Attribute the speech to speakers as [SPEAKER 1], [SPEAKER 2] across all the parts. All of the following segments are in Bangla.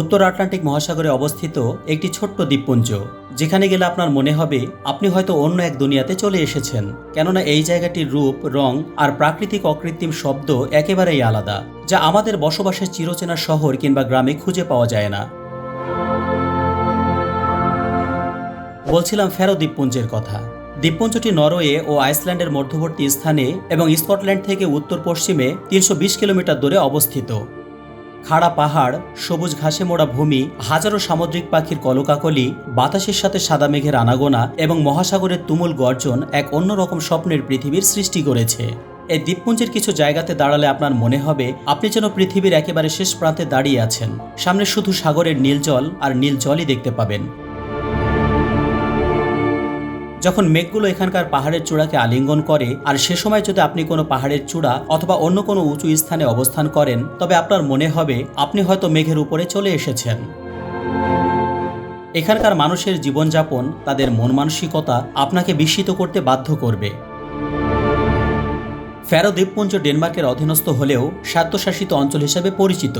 [SPEAKER 1] উত্তর আটলান্টিক মহাসাগরে অবস্থিত একটি ছোট্ট দ্বীপপুঞ্জ, যেখানে গেলে আপনার মনে হবে আপনি হয়তো অন্য এক দুনিয়াতে চলে এসেছেন। কেননা এই জায়গাটির রূপ, রং আর প্রাকৃতিক অকৃত্রিম শব্দ একেবারেই আলাদা, যা আমাদের বসবাসের চিরচেনা শহর কিংবা গ্রামে খুঁজে পাওয়া যায় না। বলছিলাম ফেরো দ্বীপপুঞ্জের কথা। দ্বীপপুঞ্জটি নরওয়ে ও আইসল্যান্ডের মধ্যবর্তী স্থানে এবং স্কটল্যান্ড থেকে উত্তর পশ্চিমে তিনশো বিশ কিলোমিটার দূরে অবস্থিত। খাড়া পাহাড়, সবুজ ঘাসে মোড়া ভূমি, হাজারো সামুদ্রিক পাখির কলকাকলি, বাতাসের সাথে সাদা মেঘের আনাগোনা এবং মহাসাগরের তুমুল গর্জন এক অন্যরকম স্বপ্নের পৃথিবীর সৃষ্টি করেছে। এই দ্বীপপুঞ্জের কিছু জায়গাতে দাঁড়ালে আপনার মনে হবে, আপনি যেন পৃথিবীর একেবারে শেষ প্রান্তে দাঁড়িয়ে আছেন। সামনে শুধু সাগরের নীল জল আর নীল জলই দেখতে পাবেন। যখন মেঘগুলো এখানকার পাহাড়ের চূড়াকে আলিঙ্গন করে, আর সে সময় যদি আপনি কোনো পাহাড়ের চূড়া অথবা অন্য কোনো উঁচু স্থানে অবস্থান করেন, তবে আপনার মনে হবে আপনি হয়তো মেঘের উপরে চলে এসেছেন। এখানকার মানুষের জীবনযাপন, তাদের মন মানসিকতা আপনাকে বিস্মিত করতে বাধ্য করবে। ফ্যারো দ্বীপপুঞ্জ ডেনমার্কের অধীনস্থ হলেও স্বায়ত্তশাসিত অঞ্চল হিসেবে পরিচিত।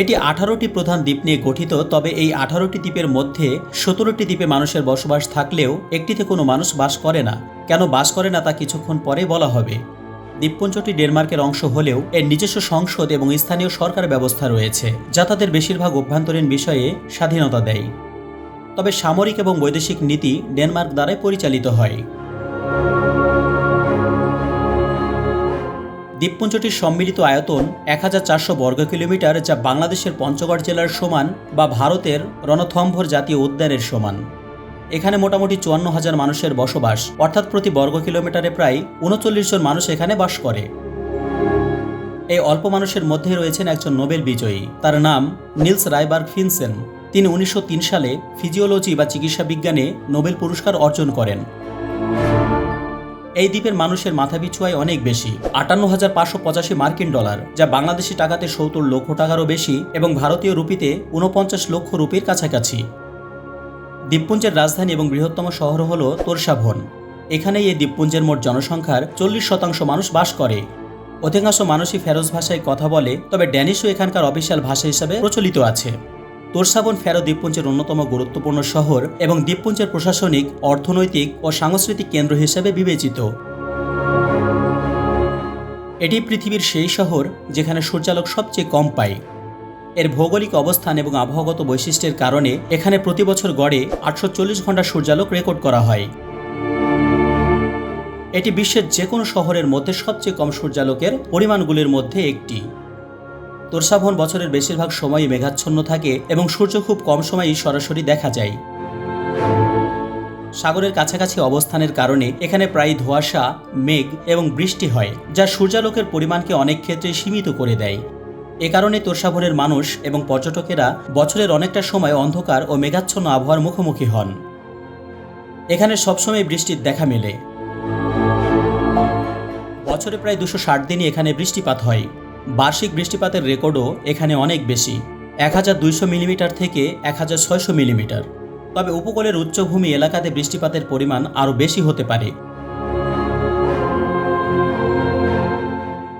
[SPEAKER 1] এটি আঠারোটি প্রধান দ্বীপ নিয়ে গঠিত, তবে এই আঠারোটি দ্বীপের মধ্যে সতেরোটি দ্বীপে মানুষের বসবাস থাকলেও একটিতে কোনো মানুষ বাস করে না। কেন বাস করে না তা কিছুক্ষণ পরে বলা হবে। দ্বীপপুঞ্জটি ডেনমার্কের অংশ হলেও এর নিজস্ব সংসদ এবং স্থানীয় সরকার ব্যবস্থা রয়েছে, যা তাদের বেশিরভাগ অভ্যন্তরীণ বিষয়ে স্বাধীনতা দেয়। তবে সামরিক এবং বৈদেশিক নীতি ডেনমার্ক দ্বারাই পরিচালিত হয়। দ্বীপপুঞ্জটির সম্মিলিত আয়তন এক হাজার চারশো বর্গ কিলোমিটার, যা বাংলাদেশের পঞ্চগড় জেলার সমান বা ভারতের রণথম্ভর জাতীয় উদ্যানের সমান। এখানে মোটামুটি চুয়ান্ন হাজার মানুষের বসবাস, অর্থাৎ প্রতি বর্গ কিলোমিটারে প্রায় উনচল্লিশ জন মানুষ এখানে বাস করে। এই অল্প মানুষের মধ্যে রয়েছেন একজন নোবেল বিজয়ী, তার নাম নিলস রায়বার্গ ফিনসেন। তিনি উনিশশো তিন সালে ফিজিওলজি বা চিকিৎসা বিজ্ঞানে নোবেল পুরস্কার অর্জন করেন। এই দ্বীপের মানুষের আয় অনেক বেশি। আটান্ন হাজার পাঁচশো পঁচাশি মার্কিন ডলার, যা বাংলাদেশি টাকাতে সত্তর লক্ষ টাকারও বেশি এবং ভারতীয় রুপিতে উনপঞ্চাশ লক্ষ রুপির কাছাকাছি। দ্বীপপুঞ্জের রাজধানী এবং বৃহত্তম শহর হল তোরসাভন। এখানেই এই দ্বীপপুঞ্জের মোট জনসংখ্যার চল্লিশ শতাংশ মানুষ বাস করে। অধিকাংশ মানুষই ফেরোজ ভাষায় কথা বলে, তবে ড্যানিশও এখানকার অফিসিয়াল ভাষা হিসাবে প্রচলিত আছে। তোরসাবন ফেরো দ্বীপপুঞ্জের অন্যতম গুরুত্বপূর্ণ শহর এবং দ্বীপপুঞ্জের প্রশাসনিক, অর্থনৈতিক ও সাংস্কৃতিক কেন্দ্র হিসেবে বিবেচিত। এটি পৃথিবীর সেই শহর যেখানে সূর্যালোক সবচেয়ে কম পায়। এর ভৌগোলিক অবস্থান এবং আবহাওয়াগত বৈশিষ্ট্যের কারণে এখানে প্রতি বছর গড়ে আটশো চল্লিশ ঘণ্টা সূর্যালোক রেকর্ড করা হয়। এটি বিশ্বের যে কোনো শহরের মধ্যে সবচেয়ে কম সূর্যালোকের পরিমাণগুলির মধ্যে একটি। তোরসাভন বছরের বেশিরভাগ সময়ই মেঘাচ্ছন্ন থাকে এবং সূর্য খুব কম সময়ই সরাসরি দেখা যায়। সাগরের কাছাকাছি অবস্থানের কারণে এখানে প্রায় ধোঁয়াশা, মেঘ এবং বৃষ্টি হয়, যা সূর্যালোকের পরিমাণকে অনেক ক্ষেত্রে সীমিত করে দেয়। এ কারণে তোরসাভরের মানুষ এবং পর্যটকেরা বছরের অনেকটা সময় অন্ধকার ও মেঘাচ্ছন্ন আবহাওয়ার মুখোমুখি হন। এখানে সবসময় বৃষ্টির দেখা মেলে। বছরে প্রায় দুশো ষাট দিনই এখানে বৃষ্টিপাত হয়। বার্ষিক বৃষ্টিপাতের রেকর্ডও এখানে অনেক বেশি, এক হাজার দুইশো মিলিমিটার থেকে এক হাজার ছয়শো মিলিমিটার। তবে উপকূলের উচ্চভূমি এলাকাতে বৃষ্টিপাতের পরিমাণ আরও বেশি হতে পারে।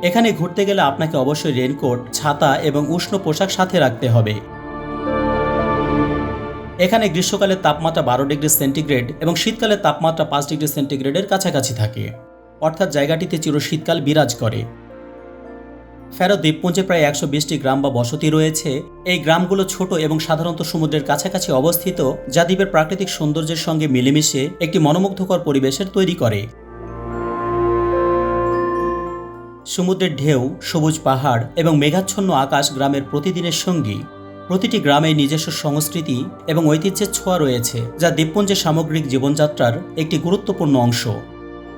[SPEAKER 1] এখানে ঘুরতে গেলে আপনাকে অবশ্যই রেনকোট, ছাতা এবং উষ্ণ পোশাক সাথে রাখতে হবে। এখানে গ্রীষ্মকালের তাপমাত্রা বারো ডিগ্রি সেন্টিগ্রেড এবং শীতকালের তাপমাত্রা পাঁচ ডিগ্রি সেন্টিগ্রেডের কাছাকাছি থাকে। অর্থাৎ জায়গাটিতে চির শীতকাল বিরাজ করে। ফেরো দ্বীপপুঞ্জে প্রায় একশো বিশটি গ্রাম বা বসতি রয়েছে। এই গ্রামগুলো ছোট এবং সাধারণত সমুদ্রের কাছাকাছি অবস্থিত, যা দ্বীপের প্রাকৃতিক সৌন্দর্যের সঙ্গে মিলেমিশে একটি মনোমুগ্ধকর পরিবেশের তৈরি করে। সমুদ্রের ঢেউ, সবুজ পাহাড় এবং মেঘাচ্ছন্ন আকাশ গ্রামের প্রতিদিনের সঙ্গী। প্রতিটি গ্রামে নিজস্ব সংস্কৃতি এবং ঐতিহ্যের ছোঁয়া রয়েছে, যা দ্বীপপুঞ্জের সামগ্রিক জীবনযাত্রার একটি গুরুত্বপূর্ণ অংশ।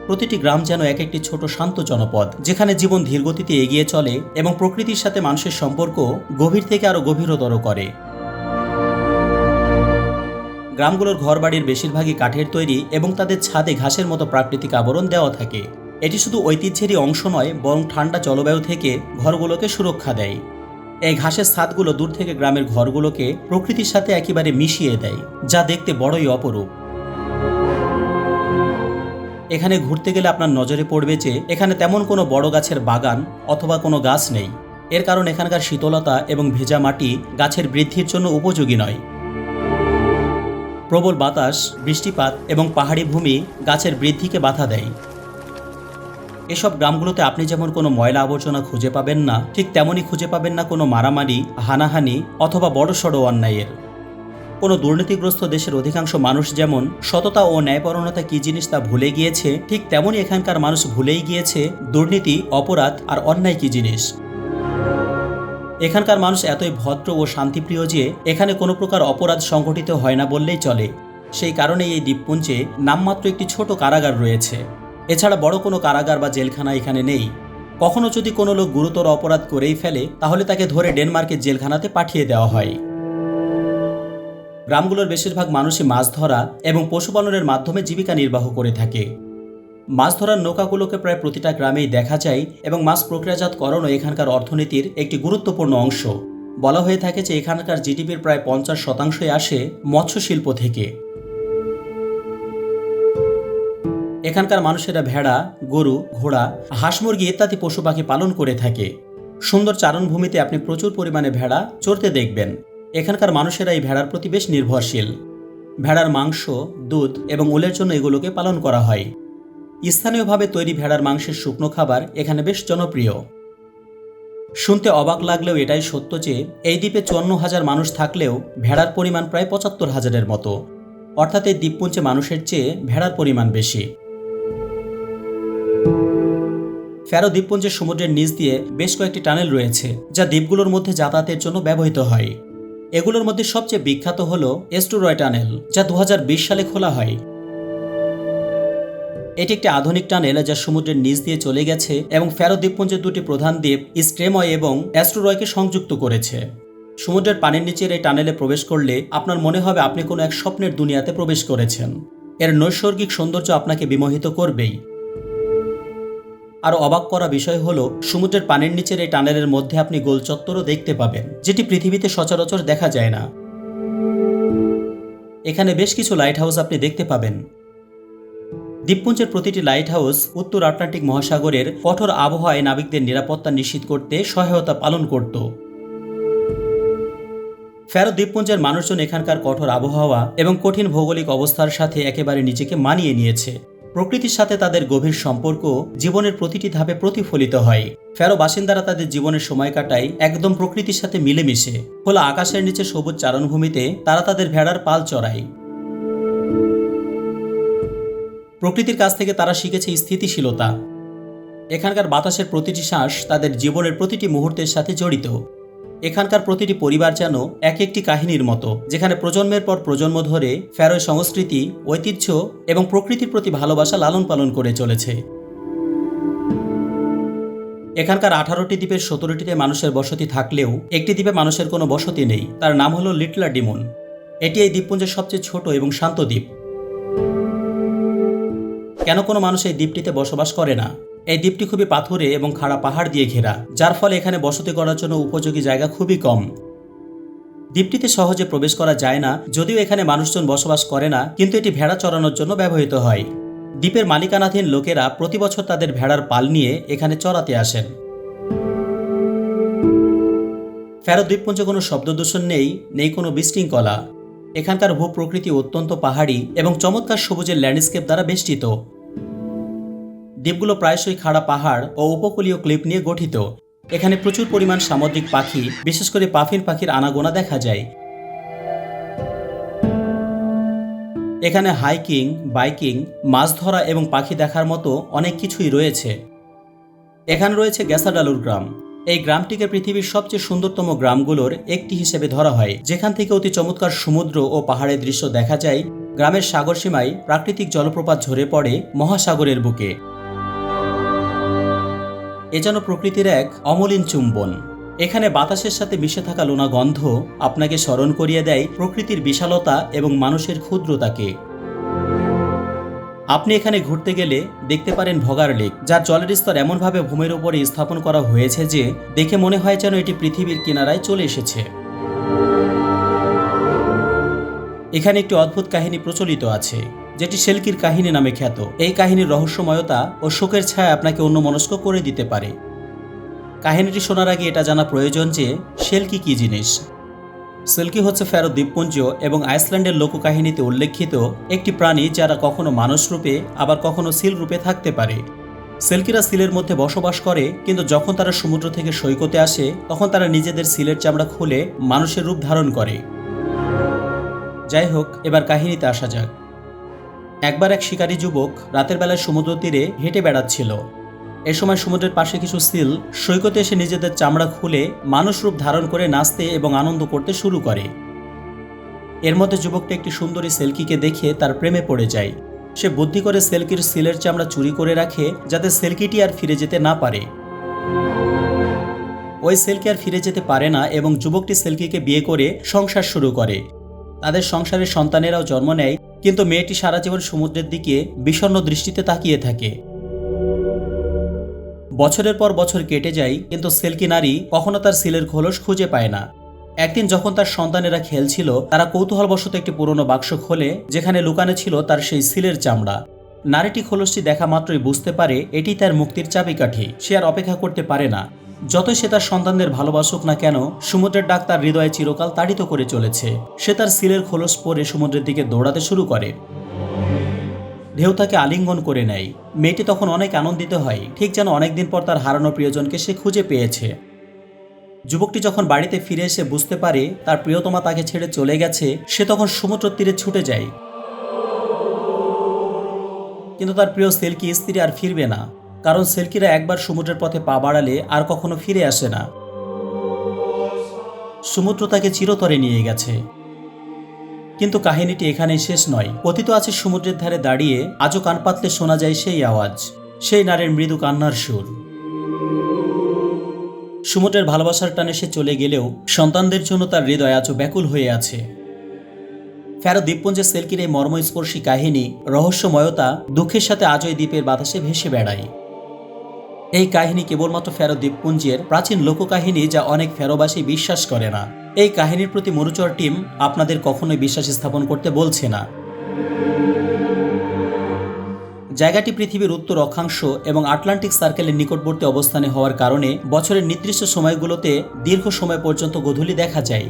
[SPEAKER 1] প্রতিটি গ্রাম যেন এক একটি ছোট শান্ত জনপদ, যেখানে জীবন ধীরগতিতে এগিয়ে চলে এবং প্রকৃতির সাথে মানুষের সম্পর্ক গভীর থেকে আরও গভীরতর করে। গ্রামগুলোর ঘরবাড়ির বেশিরভাগই কাঠের তৈরি এবং তাদের ছাদে ঘাসের মতো প্রাকৃতিক আবরণ দেওয়া থাকে। এটি শুধু ঐতিহ্যেরই অংশ নয়, বরং ঠান্ডা জলবায়ু থেকে ঘরগুলোকে সুরক্ষা দেয়। এই ঘাসের ছাদগুলো দূর থেকে গ্রামের ঘরগুলোকে প্রকৃতির সাথে একেবারে মিশিয়ে দেয়, যা দেখতে বড়ই অপরূপ। এখানে ঘুরতে গেলে আপনার নজরে পড়বে যে এখানে তেমন কোনো বড় গাছের বাগান অথবা কোনো গাছ নেই। এর কারণ এখানকার শীতলতা এবং ভেজা মাটি গাছের বৃদ্ধির জন্য উপযোগী নয়। প্রবল বাতাস, বৃষ্টিপাত এবং পাহাড়ি ভূমি গাছের বৃদ্ধিকে বাধা দেয়। এসব গ্রামগুলোতে আপনি যেমন কোনো ময়লা আবর্জনা খুঁজে পাবেন না, ঠিক তেমনই খুঁজে পাবেন না কোনো মারামারি, হানাহানি অথবা বড়সড় অন্যায়ের। কোনো দুর্নীতিগ্রস্ত দেশের অধিকাংশ মানুষ যেমন সততা ও ন্যায়পরণতা কী জিনিস তা ভুলে গিয়েছে, ঠিক তেমনই এখানকার মানুষ ভুলেই গিয়েছে দুর্নীতি, অপরাধ আর অন্যায় কী জিনিস। এখানকার মানুষ এতই ভদ্র ও শান্তিপ্রিয় যে এখানে কোনো প্রকার অপরাধ সংঘটিত হয় না বললেই চলে। সেই কারণে এই দ্বীপপুঞ্জে নামমাত্র একটি ছোট কারাগার রয়েছে। এছাড়া বড় কোনো কারাগার বা জেলখানা এখানে নেই। কখনো যদি কোনো লোক গুরুতর অপরাধ করেই ফেলে, তাহলে তাকে ধরে ডেনমার্কের জেলখানাতে পাঠিয়ে দেওয়া হয়। গ্রামগুলোর বেশিরভাগ মানুষই মাছ ধরা এবং পশুপালনের মাধ্যমে জীবিকা নির্বাহ করে থাকে। মাছ ধরার নৌকাগুলোকে প্রায় প্রতিটা গ্রামেই দেখা যায় এবং মাছ প্রক্রিয়াজাতকরণও এখানকার অর্থনীতির একটি গুরুত্বপূর্ণ অংশ। বলা হয়ে থাকে যে এখানকার জিডিপির প্রায় পঞ্চাশ শতাংশই আসে মৎস্য শিল্প থেকে। এখানকার মানুষেরা ভেড়া, গরু, ঘোড়া, হাঁস মুরগি ইত্যাদি পশু পাখি পালন করে থাকে। সুন্দর চারণভূমিতে আপনি প্রচুর পরিমাণে ভেড়া চড়তে দেখবেন। এখানকার মানুষেরা এই ভেড়ার প্রতি বেশ নির্ভরশীল। ভেড়ার মাংস, দুধ এবং উলের জন্য এগুলোকে পালন করা হয়। স্থানীয়ভাবে তৈরি ভেড়ার মাংসের শুকনো খাবার এখানে বেশ জনপ্রিয়। শুনতে অবাক লাগলেও এটাই সত্য যে, এই দ্বীপে চুয়ান্ন হাজার মানুষ থাকলেও ভেড়ার পরিমাণ প্রায় পঁচাত্তর হাজারের মতো। অর্থাৎ এই দ্বীপপুঞ্জে মানুষের চেয়ে ভেড়ার পরিমাণ বেশি। ফ্যারো দ্বীপপুঞ্জের সমুদ্রের নিচ দিয়ে বেশ কয়েকটি টানেল রয়েছে, যা দ্বীপগুলোর মধ্যে যাতায়াতের জন্য ব্যবহৃত হয়। এগুলোর মধ্যে সবচেয়ে বিখ্যাত হল এস্টুরয় টানেল, যা দু হাজার বিশ সালে খোলা হয়। এটি একটি আধুনিক টানেল যা সমুদ্রের নিচ দিয়ে চলে গেছে এবং ফ্যারো দ্বীপপুঞ্জের দুটি প্রধান দ্বীপ স্ট্রেময় এবং অ্যাস্ট্রোরয়কে সংযুক্ত করেছে। সমুদ্রের পানির নিচের এই টানেলে প্রবেশ করলে আপনার মনে হবে আপনি কোনো এক স্বপ্নের দুনিয়াতে প্রবেশ করেছেন। এর নৈসর্গিক সৌন্দর্য আপনাকে বিমোহিত করবেই। আর অবাক করা বিষয় হলো, সমুদ্রের পানির নিচের এই টানেলের মধ্যে আপনি গোল চত্বরও দেখতে পাবেন, যেটি পৃথিবীতে সচরাচর দেখা যায় না। এখানে বেশ কিছু লাইট হাউস আপনি দেখতে পাবেন। দ্বীপপুঞ্জের প্রতিটি লাইট হাউস উত্তর আটলান্টিক মহাসাগরের কঠোর আবহাওয়ায় নাবিকদের নিরাপত্তা নিশ্চিত করতে সহায়তা পালন করত। ফেরো দ্বীপপুঞ্জের মানুষজন এখানকার কঠোর আবহাওয়া এবং কঠিন ভৌগোলিক অবস্থার সাথে একেবারে নিজেকে মানিয়ে নিয়েছে। প্রকৃতির সাথে তাদের গভীর সম্পর্ক জীবনের প্রতিটি ধাপে প্রতিফলিত হয়। ফেরো বাসিন্দারা তাদের জীবনের সময় কাটায়, একদম প্রকৃতির সাথে মিলেমিশে। খোলা আকাশের নিচে সবুজ চারণভূমিতে তারা তাদের ভেড়ার পাল চড়ায়। প্রকৃতির কাছ থেকে তারা শিখেছে স্থিতিশীলতা। এখানকার বাতাসের প্রতিটি শ্বাস তাদের জীবনের প্রতিটি মুহূর্তের সাথে জড়িত। এখানকার প্রতিটি পরিবার যেন এক একটি কাহিনীর মতো, যেখানে প্রজন্মের পর প্রজন্ম ধরে ফ্যারোয় সংস্কৃতি, ঐতিহ্য এবং প্রকৃতির প্রতি ভালোবাসা লালন পালন করে চলেছে। এখানকার আঠারোটি দ্বীপের সতেরোটিতে মানুষের বসতি থাকলেও একটি দ্বীপে মানুষের কোনো বসতি নেই, তার নাম হলো লিটলা ডিমন। এটি এই দ্বীপপুঞ্জের সবচেয়ে ছোট এবং শান্ত দ্বীপ। কেন কোনো মানুষ এই দ্বীপটিতে বসবাস করে না? এই দ্বীপটি খুবই পাথুরে এবং খাড়া পাহাড় দিয়ে ঘেরা, যার ফলে এখানে বসতি করার জন্য উপযোগী জায়গা খুবই কম। দ্বীপটিতে সহজে প্রবেশ করা যায় না, যদিও এখানে মানুষজন বসবাস করে না, কিন্তু এটি ভেড়া চড়ানোর জন্য ব্যবহৃত হয়। দ্বীপের মালিকানাধীন লোকেরা প্রতি বছর তাদের ভেড়ার পাল নিয়ে এখানে চড়াতে আসেন। ফেরো দ্বীপপুঞ্জে কোনো শব্দদূষণ নেই নেই কোনো বিশৃঙ্খলা। এখানকার ভূপ্রকৃতি অত্যন্ত পাহাড়ি এবং চমৎকার সবুজের ল্যান্ডস্কেপ দ্বারা বেষ্টিত। দ্বীপগুলো প্রায়শই খাড়া পাহাড় ও উপকূলীয় ক্লিপ নিয়ে গঠিত। এখানে প্রচুর পরিমাণ সামুদ্রিক পাখি, বিশেষ করে পাফিন পাখির আনাগোনা দেখা যায়। এখানে হাইকিং, বাইকিং, মাছ ধরা এবং পাখি দেখার মতো অনেক কিছুই রয়েছে। এখানে রয়েছে গ্যাসাডালুর গ্রাম। এই গ্রামটিকে পৃথিবীর সবচেয়ে সুন্দরতম গ্রামগুলোর একটি হিসেবে ধরা হয়। যেখান থেকে অতি চমৎকার সমুদ্র ও পাহাড়ের দৃশ্য দেখা যায়। গ্রামের সাগর সীমায় প্রাকৃতিক জলপ্রপাত ঝরে পড়ে মহাসাগরের বুকে। এ যেন প্রকৃতির এক অমলিন চুম্বন। এখানে বাতাসের সাথে মিশে থাকা লোনা গন্ধ আপনাকে স্মরণ করিয়ে দেয় প্রকৃতির বিশালতা এবং মানুষের ক্ষুদ্রতাকে। আপনি এখানে ঘুরতে গেলে দেখতে পারেন ভগার লেক, যার জলের স্তর এমনভাবে ভূমির উপরে স্থাপন করা হয়েছে যে দেখে মনে হয় যেন এটি পৃথিবীর কিনারায় চলে এসেছে। এখানে একটি অদ্ভুত কাহিনী প্রচলিত আছে। যেটি সেলকির কাহিনী নামে খ্যাত। এই কাহিনীর রহস্যময়তা ও শোকের ছায়া আপনাকে অন্যমনস্ক করে দিতে পারে। কাহিনীটি শোনার আগে এটা জানা প্রয়োজন যে শেলকি কী জিনিস? সেলকি হচ্ছে ফ্যারো দ্বীপপুঞ্জ এবং আইসল্যান্ডের লোককাহিনীতে উল্লেখিত একটি প্রাণী যারা কখনো মানুষ রূপে, আবার কখনো সিল রূপে থাকতে পারে। সেলকিরা সিলের মধ্যে বসবাস করে, কিন্তু যখন তারা সমুদ্র থেকে সৈকতে আসে, তখন তারা নিজেদের সিলের চামড়া খুলে মানুষের রূপ ধারণ করে। যাই হোক, এবার কাহিনীতে আসা যাক। একবার এক শিকারী যুবক রাতের বেলায় সমুদ্র তীরে হেঁটে বেড়াচ্ছিল। এ সময় সমুদ্রের পাশে কিছু সিল সৈকতে এসে নিজেদের চামড়া খুলে মানুষ রূপ ধারণ করে নাচতে এবং আনন্দ করতে শুরু করে। এর মধ্যে যুবকটি একটি সুন্দরী সেলকিকে দেখে তার প্রেমে পড়ে যায়। সে বুদ্ধি করে সেলকির সিলের চামড়া চুরি করে রাখে যাতে সেলকিটি আর ফিরে যেতে না পারে। ওই সেলকি আর ফিরে যেতে পারে না এবং যুবকটি সেলকিকে বিয়ে করে সংসার শুরু করে। তাদের সংসারের সন্তানেরাও জন্ম নেয় কিন্তু মেয়েটি সারা জীবন সমুদ্রের দিকে বিষণ্ণ দৃষ্টিতে তাকিয়ে থাকে। বছরের পর বছর কেটে যায়, কিন্তু সেলকি নারী কখনো তার সিলের খোলস খুঁজে পায় না। একদিন যখন তার সন্তানেরা খেলছিল, তারা কৌতূহলবশত একটি পুরনো বাক্স খোলে, যেখানে লুকানো ছিল তার সেই সিলের চামড়া। নারীটি খোলসটি দেখা মাত্রই বুঝতে পারে, এটি তার মুক্তির চাবিকাঠি, সে আর অপেক্ষা করতে পারে না। যতই সে তার সন্তানদের ভালোবাসুক না কেন, সমুদ্রের ডাক তার হৃদয়ে চিরকাল তাড়িত করে চলেছে। সে তার সিলের খোলস পরে সমুদ্রের দিকে দৌড়াতে শুরু করে। ঢেউ তাকে আলিঙ্গন করে নেয়। মেয়েটি তখন অনেক আনন্দিত হয়। ঠিক যেন অনেকদিন পর তার হারানো প্রিয়জনকে সে খুঁজে পেয়েছে। যুবকটি যখন বাড়িতে ফিরে এসে বুঝতে পারে তার প্রিয়তমা তাকে ছেড়ে চলে গেছে, সে তখন সমুদ্র তীরে ছুটে যায়। কিন্তু তার প্রিয় সেলকি স্ত্রী আর ফিরবে না। কারণ সেলকিরা একবার সমুদ্রের পথে পা বাড়ালে আর কখনো ফিরে আসে না। সমুদ্র তাকে চিরতরে নিয়ে গেছে। কিন্তু কাহিনীটি এখানেই শেষ নয়। অতীত আছে সমুদ্রের ধারে দাঁড়িয়ে, আজও কান পাতলে শোনা যায় সেই আওয়াজ, সেই নারীর মৃদু কান্নার সুর। সমুদ্রের ভালোবাসার টানে সে চলে গেলেও সন্তানদের জন্য তার হৃদয় আজও ব্যাকুল হয়ে আছে। ফ্যারো দ্বীপপুঞ্জের সেলকির এই মর্মস্পর্শী কাহিনী, রহস্যময়তা, দুঃখের সাথে আজও এই দ্বীপের বাতাসে ভেসে বেড়ায়। এই কাহিনী কেবলমাত্র ফেরো দ্বীপপুঞ্জের প্রাচীন লোককাহিনী যা অনেক ফেরোবাসী বিশ্বাস করে না। এই কাহিনীর প্রতি মরুচর টিম আপনাদের কখনোই বিশ্বাস স্থাপন করতে বলছে না। জায়গাটি পৃথিবীর উত্তর অক্ষাংশ এবং আটলান্টিক সার্কেলের নিকটবর্তী অবস্থানে হওয়ার কারণে বছরের নির্দিষ্ট সময়গুলোতে দীর্ঘ সময় পর্যন্ত গোধূলি দেখা যায়।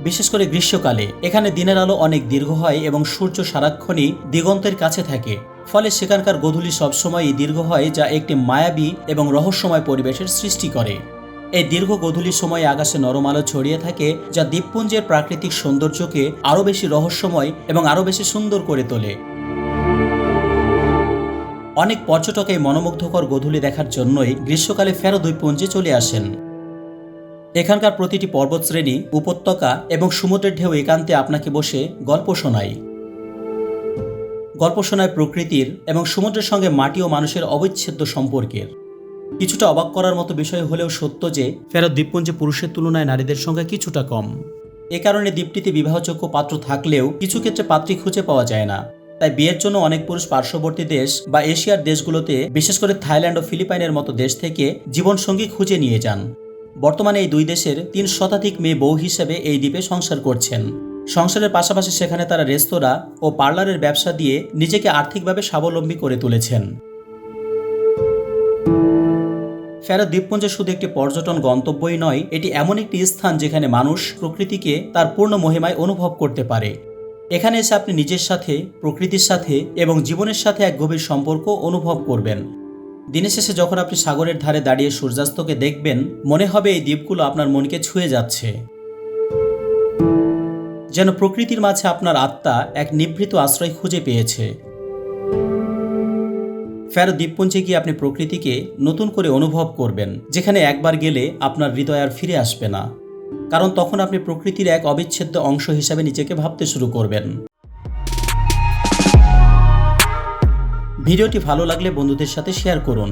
[SPEAKER 1] বিশেষ করে গ্রীষ্মকালে, এখানে দিনের আলো অনেক দীর্ঘ হয় এবং সূর্য সারাক্ষণই দিগন্তের কাছে থাকে। ফলে সেখানকার গোধূলি সবসময়ই দীর্ঘ হয় যা একটি মায়াবী এবং রহস্যময় পরিবেশের সৃষ্টি করে। এই দীর্ঘ গোধূলি সময়ে আকাশে নরম আলো ছড়িয়ে থাকে যা দ্বীপপুঞ্জের প্রাকৃতিক সৌন্দর্যকে আরও বেশি রহস্যময় এবং আরও বেশি সুন্দর করে তোলে। অনেক পর্যটক এই মনোমুগ্ধকর গোধূলি দেখার জন্যই গ্রীষ্মকালে ফেরো দ্বীপপুঞ্জে চলে আসেন। এখানকার প্রতিটি পর্বতশ্রেণী, উপত্যকা এবং সমুদ্রের ঢেউ একান্তে আপনাকে বসে গল্প শোনায়। গল্প শোনায় প্রকৃতির এবং সমুদ্রের সঙ্গে মাটি ও মানুষের অবিচ্ছেদ্য সম্পর্কের। কিছুটা অবাক করার মতো বিষয় হলেও সত্য যে, ফেরত দ্বীপপুঞ্জে পুরুষের তুলনায় নারীদের সংখ্যা কিছুটা কম। এ কারণে দ্বীপটিতে বিবাহযোগ্য পাত্র থাকলেও কিছু ক্ষেত্রে পাত্রী খুঁজে পাওয়া যায় না। তাই বিয়ের জন্য অনেক পুরুষ পার্শ্ববর্তী দেশ বা এশিয়ার দেশগুলোতে, বিশেষ করে থাইল্যান্ড ও ফিলিপাইনের মতো দেশ থেকে জীবনসঙ্গী খুঁজে নিয়ে যান। বর্তমানে এই দুই দেশের তিন শতাধিক মেয়ে বউ হিসেবে এই দ্বীপে সংসার করছেন। সংসারের পাশাপাশি সেখানে তারা রেস্তোরাঁ ও পার্লারের ব্যবসা দিয়ে নিজেকে আর্থিকভাবে স্বাবলম্বী করে তুলেছেন। ফেরা দ্বীপপুঞ্জ শুধু একটি পর্যটন গন্তব্যই নয়, এটি এমন একটি স্থান যেখানে মানুষ প্রকৃতিকে তার পূর্ণ মহিমায় অনুভব করতে পারে। এখানে এসে আপনি নিজের সাথে, প্রকৃতির সাথে এবং জীবনের সাথে এক গভীর সম্পর্ক অনুভব করবেন। দিনের শেষে যখন আপনি সাগরের ধারে দাঁড়িয়ে সূর্যাস্তকে দেখবেন, মনে হবে এই দ্বীপগুলো আপনার মনকে ছুঁয়ে যাচ্ছে। যেন প্রকৃতির মাঝে আপনার আত্মা এক নিভৃত আশ্রয় খুঁজে পেয়েছে। ফেরো দ্বীপপুঞ্জে গিয়ে আপনি প্রকৃতিকে নতুন করে অনুভব করবেন, যেখানে একবার গেলে আপনার হৃদয় আর ফিরে আসবে না। কারণ তখন আপনি প্রকৃতির এক অবিচ্ছেদ্য অংশ হিসাবে নিজেকে ভাবতে শুরু করবেন। ভিডিওটি ভালো লাগলে বন্ধুদের সাথে শেয়ার করুন।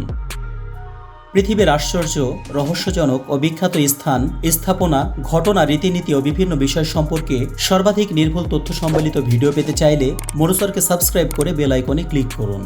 [SPEAKER 1] পৃথিবীর আশ্চর্য, রহস্যজনক ও বিখ্যাত স্থান, স্থাপনা, ঘটনা, রীতিনীতি ও বিভিন্ন বিষয় সম্পর্কে সর্বাধিক নির্ভুল তথ্য সম্বলিত ভিডিও পেতে চাইলে মরুসরকে সাবস্ক্রাইব করে বেল আইকনে ক্লিক করুন।